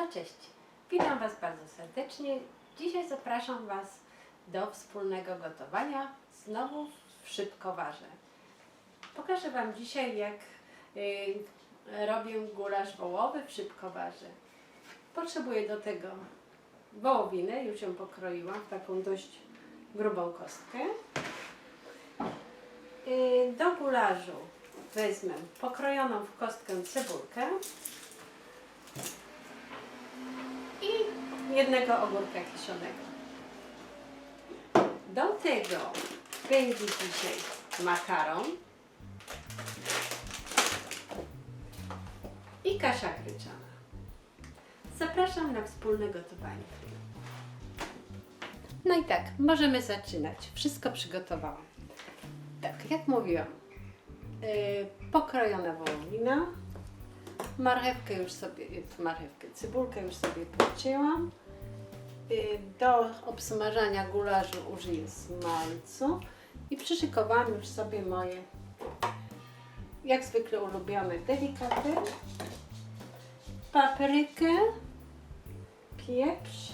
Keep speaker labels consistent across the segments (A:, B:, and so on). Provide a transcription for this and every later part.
A: No cześć, witam Was bardzo serdecznie. Dzisiaj zapraszam Was do wspólnego gotowania znowu w szybkowarze. Pokażę Wam dzisiaj jak y, robię gulasz wołowy w szybkowarze. Potrzebuję do tego wołowinę, już ją pokroiłam w taką dość grubą kostkę. Y, do gularzu wezmę pokrojoną w kostkę cebulkę jednego ogórka kiszonego. Do tego będzie dzisiaj makaron i kasza gryczana. Zapraszam na wspólne gotowanie. No i tak, możemy zaczynać. Wszystko przygotowałam. Tak, jak mówiłam, yy, pokrojona wołowina, marchewkę już sobie, marchewkę, cebulkę już sobie pocięłam. Yy, Do obsmażania gulaszu użyję smalcu i przyszykowałam już sobie moje, jak zwykle ulubione delikaty, paprykę, pieprz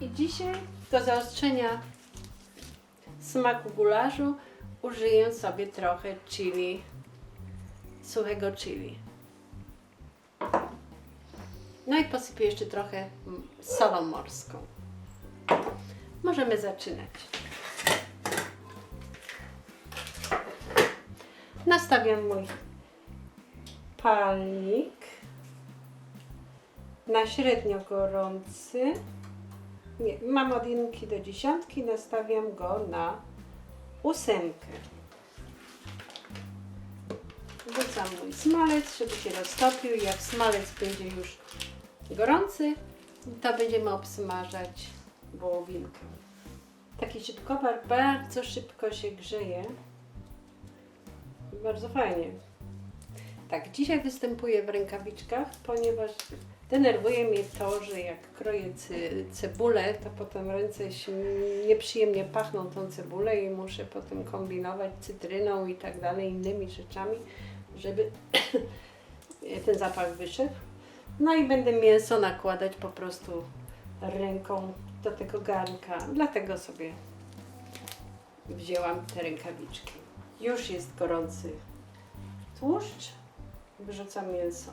A: i dzisiaj do zaostrzenia smaku gulaszu użyję sobie trochę chili, suchego chili. No i posypię jeszcze trochę mm, solą morską. Możemy zaczynać. Nastawiam mój palnik na średnio gorący. Nie, mam od jedynki do dziesiątki, nastawiam go na ósemkę. Wrzucam mój smalec, żeby się roztopił. Jak smalec będzie już gorący, to będziemy obsmażać wołowinkę. Taki szybkowar bardzo szybko się grzeje. Bardzo fajnie. Tak, dzisiaj występuję w rękawiczkach, ponieważ denerwuje mnie to, że jak kroję cebulę, to potem ręce się nieprzyjemnie pachną tą cebulę i muszę potem kombinować cytryną i tak dalej, innymi rzeczami, żeby ten zapach wyszedł. No i będę mięso nakładać po prostu ręką do tego garnka. Dlatego sobie wzięłam te rękawiczki. Już jest gorący tłuszcz. Wyrzucam mięso.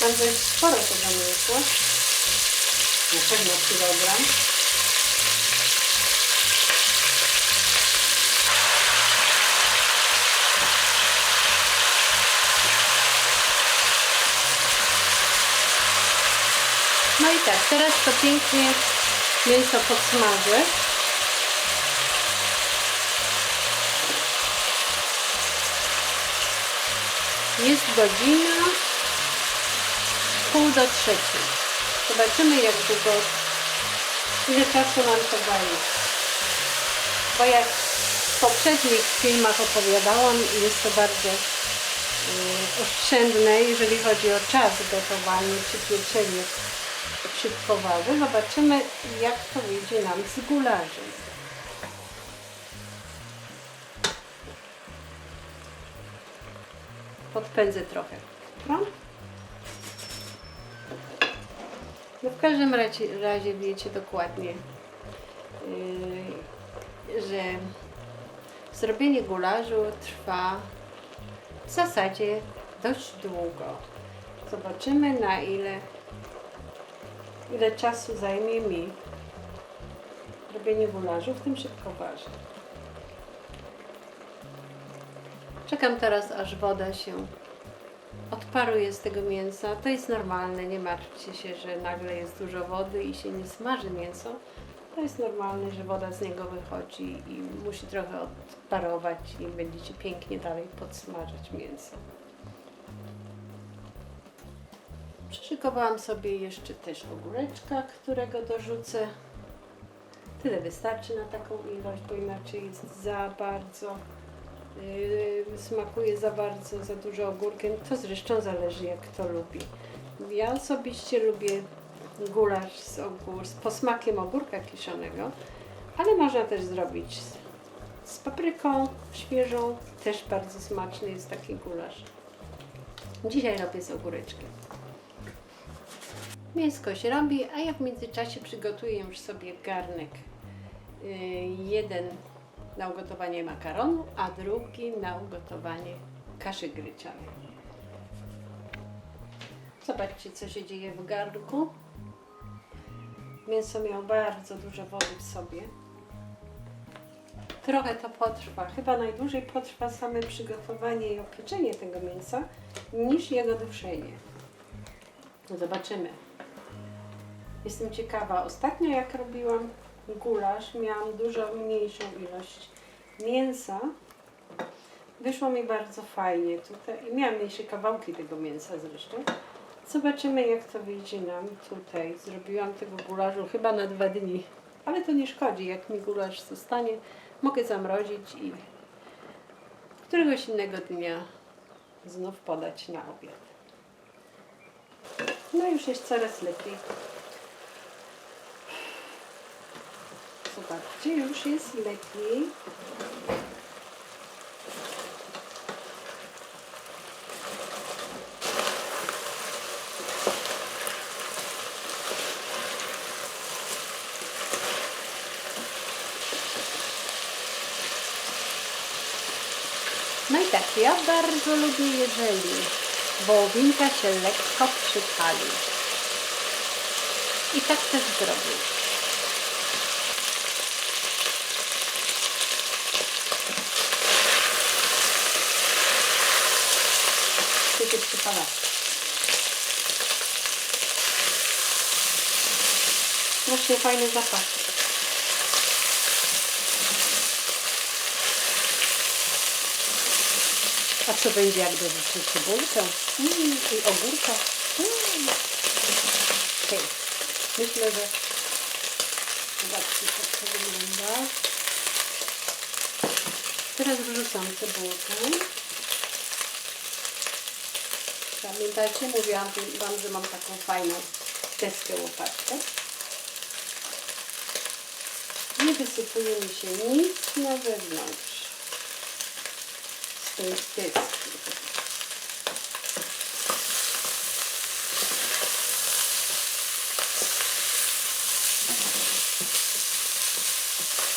A: Mam dość sporo tego mięsa. Na pewno kilogram. Teraz to pięknie mięso podsmażę. Jest godzina pół do trzeciej. Zobaczymy jak długo, ile czasu nam to daje. Bo jak w poprzednich filmach opowiadałam, jest to bardzo y, oszczędne, jeżeli chodzi o czas gotowania czy pieczenie w szybkowarze. Zobaczymy jak to wyjdzie nam z gularzem. Podpędzę trochę. No? No w każdym razie, razie wiecie dokładnie, yy, że zrobienie gularzu trwa w zasadzie dość długo. Zobaczymy na ile, ile czasu zajmie mi robienie gularzu w tym szybkowarze. Czekam teraz, aż woda się odparuje z tego mięsa. To jest normalne, nie martwcie się, że nagle jest dużo wody i się nie smaży mięso. To jest normalne, że woda z niego wychodzi i musi trochę odparować i będziecie pięknie dalej podsmażać mięso. Przyszykowałam sobie jeszcze też ogóreczka, którego dorzucę. Tyle wystarczy na taką ilość, bo inaczej jest za bardzo yy, smakuje za bardzo, za dużo ogórkiem. To zresztą zależy jak kto lubi. Ja osobiście lubię gulasz z, ogór, z posmakiem ogórka kiszonego, ale można też zrobić z, z papryką świeżą. Też bardzo smaczny jest taki gulasz. Dzisiaj robię z ogóreczkiem. Mięsko się robi, a ja w międzyczasie przygotuję już sobie garnek. Yy, jeden na ugotowanie makaronu, a drugi na ugotowanie kaszy gryczanej. Zobaczcie, co się dzieje w garnku. Mięso miało bardzo dużo wody w sobie. Trochę to potrwa. Chyba najdłużej potrwa same przygotowanie i opieczenie tego mięsa niż jego duszenie. Zobaczymy. Jestem ciekawa. Ostatnio jak robiłam gulasz, miałam dużo mniejszą ilość mięsa. Wyszło mi bardzo fajnie tutaj miałam mniejsze kawałki tego mięsa zresztą. Zobaczymy jak to wyjdzie nam tutaj. Zrobiłam tego gulaszu chyba na dwa dni, ale to nie szkodzi. Jak mi gulasz zostanie, mogę zamrozić i któregoś innego dnia znów podać na obiad. No już jest coraz lepiej. Zobaczcie, już jest lepiej. No i tak, ja bardzo lubię, jeżeli wołowinka się lekko przypali. I tak też zrobię. Przypala. Właśnie fajny zapach. A co będzie, jak dorzucę cebulkę mm, i ogórka? Mm. Hej, myślę, że zobaczcie, jak to wygląda. Teraz wrzucam cebulkę. Pamiętajcie, mówiłam Wam, że mam taką fajną deskę łopatkę. Nie wysypuje mi się nic na wewnątrz z tej deski.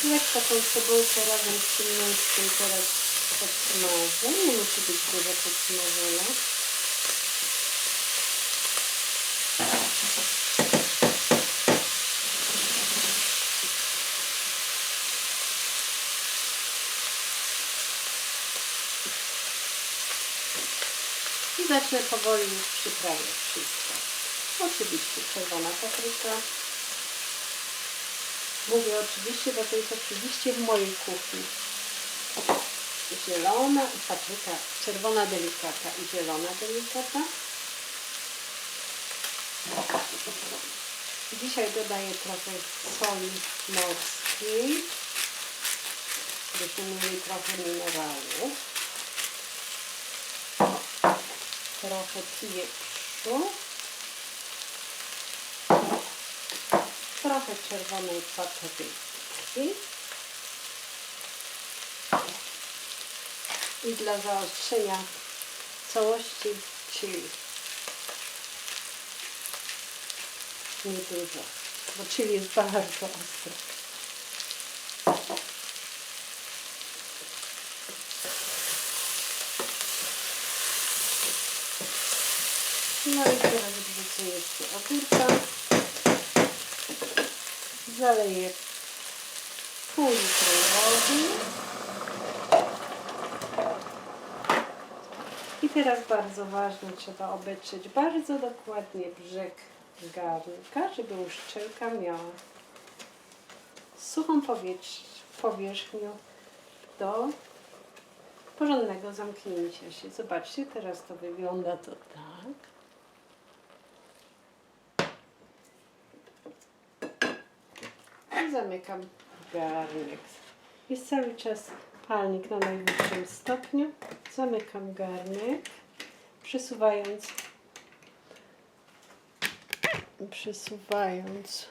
A: Jak taką cebulkę razem z tym mięskiem teraz podsmażę. Nie musi być dużo podsmażona. I zacznę powoli już przyprawiać wszystko. Oczywiście czerwona papryka. Mówię oczywiście, bo to jest oczywiście w mojej kuchni. Zielona i papryka, czerwona delikata i zielona delikata. Dzisiaj dodaję trochę soli morskiej, byśmy mieli trochę minerałów. Trochę pieprzu. Trochę czerwonej papryki. I dla zaostrzenia całości chili. Niedużo, bo chili jest bardzo ostre. No i teraz wrzucę jeszcze ogórka. Zaleję pół litra wody. I teraz bardzo ważne, trzeba obetrzeć bardzo dokładnie brzeg garnka, żeby uszczelka miała suchą powierzchnię do porządnego zamknięcia się. Zobaczcie, teraz to wygląda to tak. I zamykam garnek. Jest cały czas palnik na najwyższym stopniu. Zamykam garnek, przesuwając przesuwając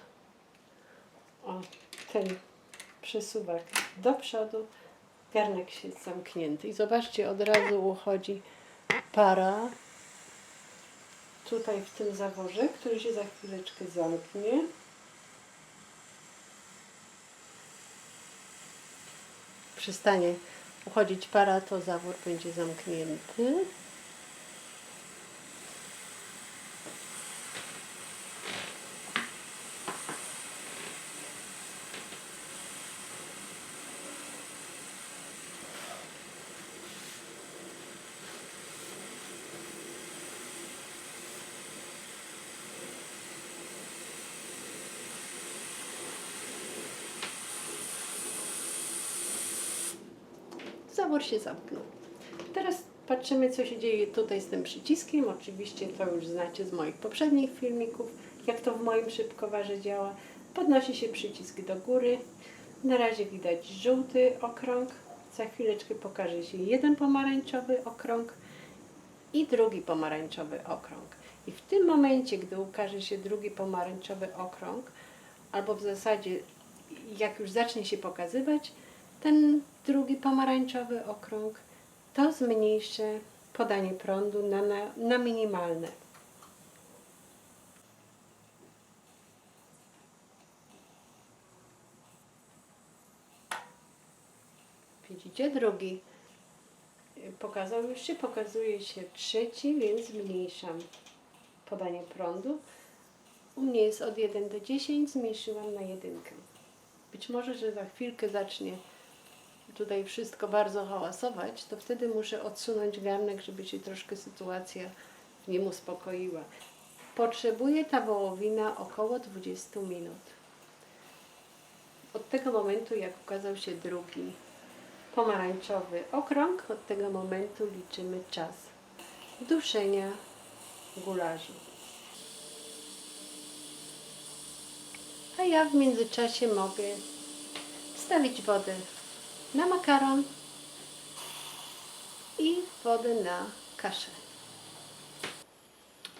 A: o, ten przesuwak do przodu, garnek się jest zamknięty. I zobaczcie, od razu uchodzi para tutaj w tym zaworze, który się za chwileczkę zamknie. Przestanie uchodzić para, to zawór będzie zamknięty. Zawór się zamknął. Teraz patrzymy, co się dzieje tutaj z tym przyciskiem. Oczywiście to już znacie z moich poprzednich filmików, jak to w moim szybkowarze działa. Podnosi się przycisk do góry. Na razie widać żółty okrąg. Za chwileczkę pokaże się jeden pomarańczowy okrąg i drugi pomarańczowy okrąg. I w tym momencie, gdy ukaże się drugi pomarańczowy okrąg, albo w zasadzie jak już zacznie się pokazywać, ten drugi pomarańczowy okrąg, to zmniejszę podanie prądu na, na, na minimalne. Widzicie, drugi pokazał już się, pokazuje się trzeci, więc zmniejszam podanie prądu. U mnie jest od 1 do 10, zmniejszyłam na jedynkę. Być może, że za chwilkę zacznie tutaj wszystko bardzo hałasować, to wtedy muszę odsunąć garnek, żeby się troszkę sytuacja w nim uspokoiła. Potrzebuje ta wołowina około 20 minut. Od tego momentu, jak ukazał się drugi pomarańczowy okrąg, od tego momentu liczymy czas duszenia gularzu. A ja w międzyczasie mogę wstawić wodę na makaron i wodę na kaszę.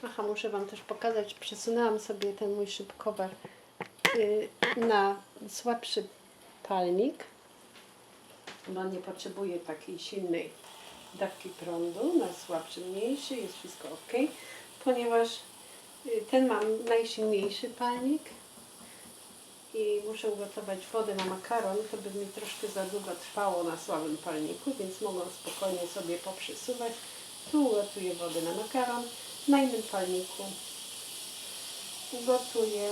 A: Aha, muszę Wam też pokazać, przesunęłam sobie ten mój szybkowar y, na słabszy palnik, bo nie potrzebuje takiej silnej dawki prądu, na słabszy, mniejszy, jest wszystko ok, ponieważ y, ten mam najsilniejszy palnik, i muszę ugotować wodę na makaron, to by mi troszkę za długo trwało na słabym palniku, więc mogę spokojnie sobie poprzesuwać. Tu ugotuję wodę na makaron, na innym palniku ugotuję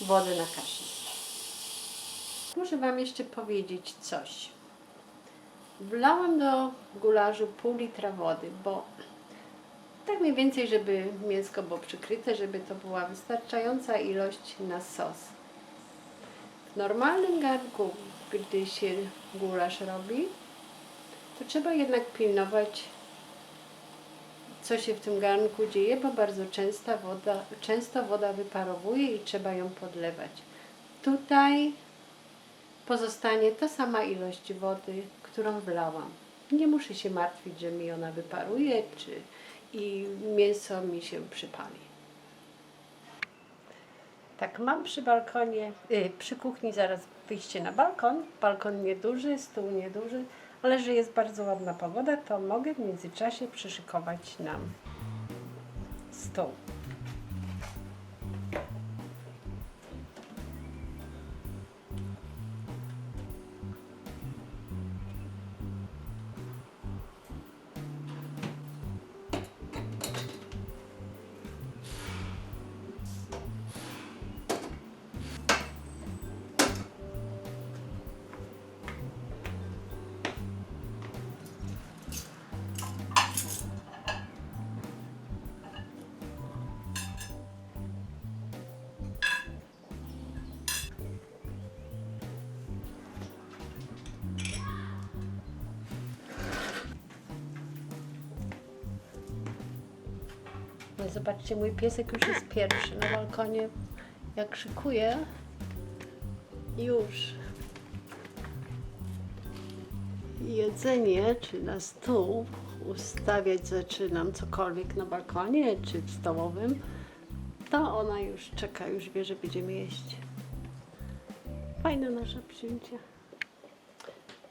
A: wodę na kaszę. Muszę Wam jeszcze powiedzieć coś. Wlałam do gularzu pół litra wody, bo tak mniej więcej, żeby mięsko było przykryte, żeby to była wystarczająca ilość na sos. W normalnym garnku, gdy się gulasz robi, to trzeba jednak pilnować, co się w tym garnku dzieje, bo bardzo często woda, często woda wyparowuje i trzeba ją podlewać. Tutaj pozostanie ta sama ilość wody, którą wlałam. Nie muszę się martwić, że mi ona wyparuje, czy i mięso mi się przypali. Tak, mam przy balkonie, y, przy kuchni zaraz wyjście na balkon. Balkon nieduży, stół nieduży, ale że jest bardzo ładna pogoda, to mogę w międzyczasie przyszykować nam stół. Zobaczcie, mój piesek już jest pierwszy na balkonie. Jak szykuje, już jedzenie, czy na stół ustawiać zaczynam cokolwiek na balkonie, czy w stołowym, to ona już czeka, już wie, że będziemy jeść. Fajne nasze przyjęcie.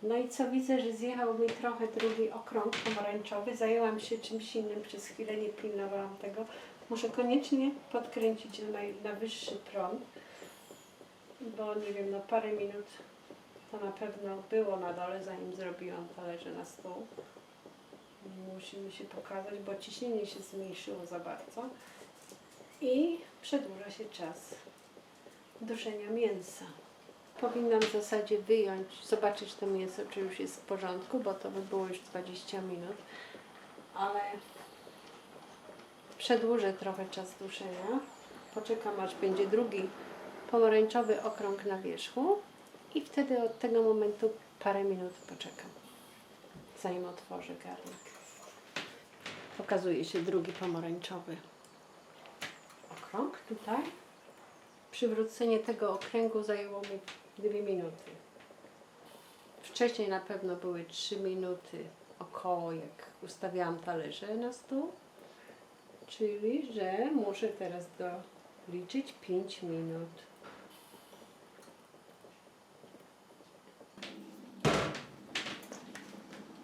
A: No i co widzę, że zjechał mi trochę drugi okrąg pomarańczowy. Zajęłam się czymś innym, przez chwilę nie pilnowałam tego. Muszę koniecznie podkręcić na, na wyższy prąd, bo nie wiem, no parę minut to na pewno było na dole, zanim zrobiłam talerze na stół. Musimy się pokazać, bo ciśnienie się zmniejszyło za bardzo i przedłuża się czas duszenia mięsa. Powinnam w zasadzie wyjąć, zobaczyć to mięso, czy już jest w porządku, bo to by było już 20 minut, ale przedłużę trochę czas duszenia. Poczekam aż będzie drugi pomarańczowy okrąg na wierzchu i wtedy od tego momentu parę minut poczekam, zanim otworzę garnek. Pokazuje się drugi pomarańczowy okrąg tutaj. Przywrócenie tego okręgu zajęło mi dwie minuty. Wcześniej na pewno były trzy minuty około, jak ustawiałam talerze na stół. Czyli, że muszę teraz doliczyć 5 minut.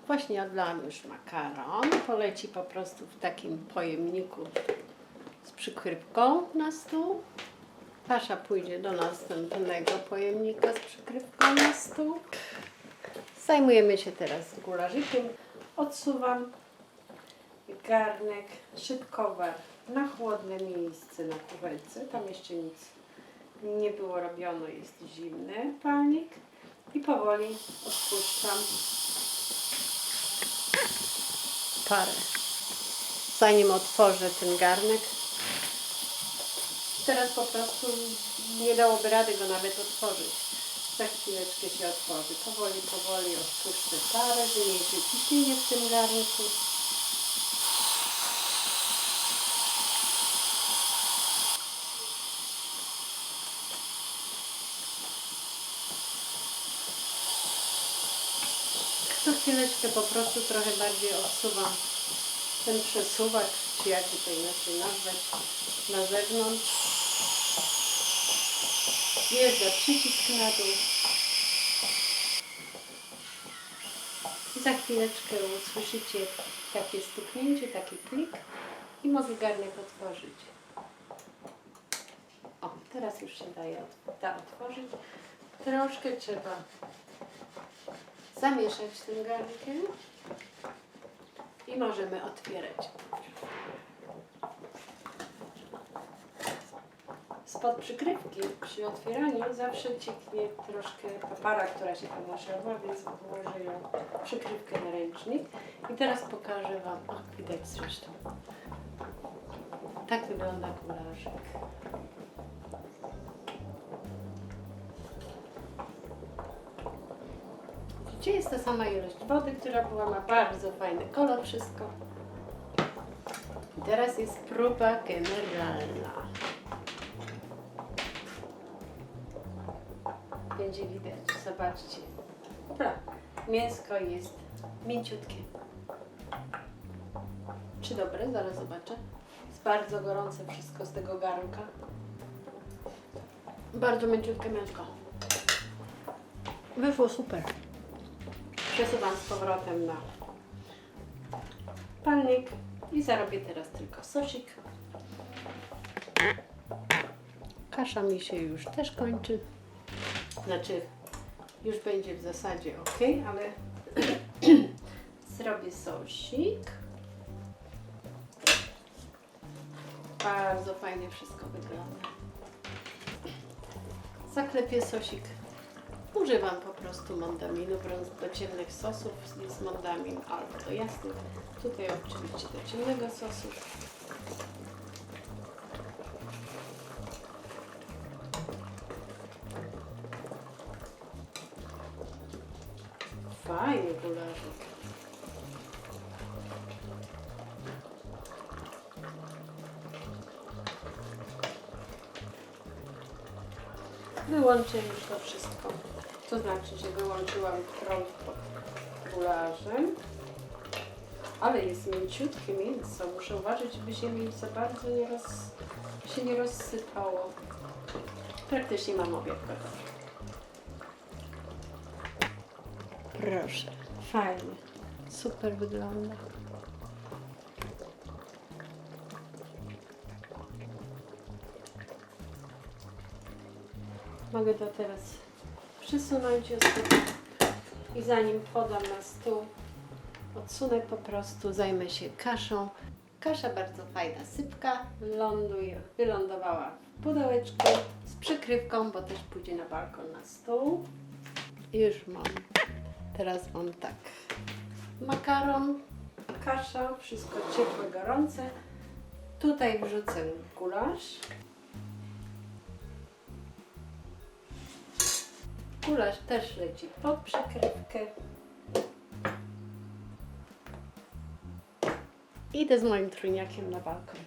A: Właśnie odlałam już makaron. Poleci po prostu w takim pojemniku z przykrywką na stół. Pasza pójdzie do następnego pojemnika z przykrywką na stół. Zajmujemy się teraz gularzykiem. Odsuwam garnek, szybkowar na chłodne miejsce na kuwelce. Tam jeszcze nic nie było robione, jest zimny palnik. I powoli odpuszczam parę. Zanim otworzę ten garnek, teraz po prostu nie dałoby rady go nawet otworzyć. Za chwileczkę się otworzy. Powoli, powoli odpuszczę parę, zmniejszę ciśnienie w tym garnku. Co chwileczkę po prostu trochę bardziej odsuwam ten przesuwacz, czy jakby to inaczej nazwać, na zewnątrz. Wjeżdża przycisk na dół. I za chwileczkę usłyszycie takie stuknięcie, taki klik i mogę garnek otworzyć. O, teraz już się daje da otworzyć. Troszkę trzeba zamieszać tym garnkiem i możemy otwierać. Spod przykrywki przy otwieraniu zawsze cieknie troszkę papara, która się tam naszła, więc położę ją przykrywkę na ręcznik. I teraz pokażę Wam, o widać zresztą. Tak wygląda gularzyk. Gdzie jest ta sama ilość wody, która była, ma bardzo fajny kolor, wszystko. I teraz jest próba generalna. Będzie widać, zobaczcie. Dobra, mięsko jest mięciutkie. Czy dobre? Zaraz zobaczę. Jest bardzo gorące wszystko z tego garnka. Bardzo mięciutkie mięsko. Wyszło super. Przesuwam z powrotem na palnik i zarobię teraz tylko sosik. Kasza mi się już też kończy. Znaczy, już będzie w zasadzie ok, ale zrobię sosik. Bardzo fajnie wszystko wygląda. Zaklepię sosik Używam po prostu mondaminu, do ciemnych sosów jest mondamin albo do jasnych. Tutaj oczywiście do ciemnego sosu. Fajny gularzyk. Wyłączę już to wszystko. To znaczy, że wyłączyłam prąd pod gularzem. Ale jest mięciutkie mięso. Muszę uważać, żeby się mi za bardzo nie, roz, się nie rozsypało. Praktycznie mam obiad gotowy. Proszę, fajnie. Super wygląda. Mogę to teraz przysunąć i zanim podam na stół, odsunę po prostu, zajmę się kaszą. Kasza bardzo fajna, sypka, ląduje, wylądowała w pudełeczku z przykrywką, bo też pójdzie na balkon na stół. Już mam. Teraz mam tak. Makaron, kasza, wszystko ciepłe, gorące. Tutaj wrzucę gulasz. Gulasz też leci pod przykrywkę. Idę z moim trójniakiem na balkon.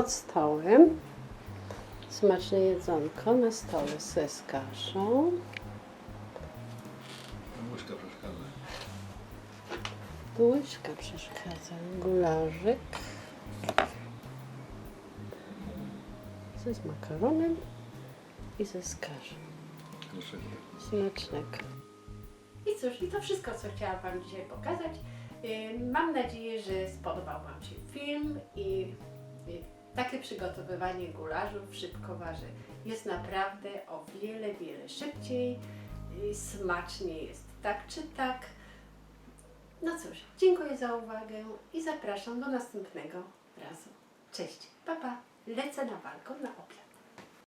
A: Pod stołem. Smaczne jedzonko na stole ze z kaszą.
B: Łyżka przeszkadza.
A: Łyżka przeszkadza. Gularzyk. Ze z makaronem i ze.
B: Proszę.
A: Smacznego. I cóż, i to wszystko, co chciałam Wam dzisiaj pokazać. Yy, Mam nadzieję, że spodobał Wam się film i takie przygotowywanie gulażów w szybkowarze jest naprawdę o wiele, wiele szybciej i smacznie jest tak czy tak. No cóż, dziękuję za uwagę i zapraszam do następnego razu. Cześć, papa, lecę na balkon na obiad.